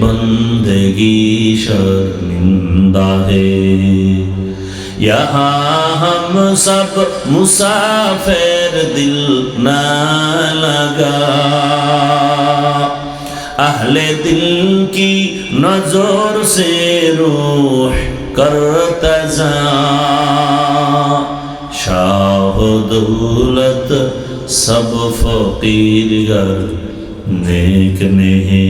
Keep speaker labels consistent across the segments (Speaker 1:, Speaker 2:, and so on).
Speaker 1: बंदगी शर्मिंदा है। यहाँ हम सब मुसाफिर दिल न लगा। अहले दिल की नज़र से रूह करता जा। शाह दौलत सब फकीर गर नेक नहीं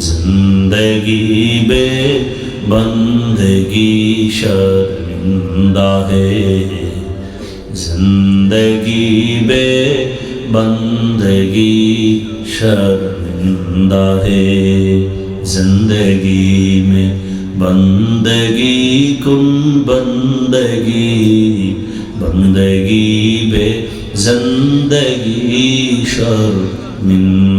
Speaker 1: जिंदगी बे बंदगी शर्मिंदा है जिंदगी बे बंदगी शर्मिंदा है जिंदगी में बंदगी कुन बंदगी बंदगी बे जिंदगी शर्मिंदगी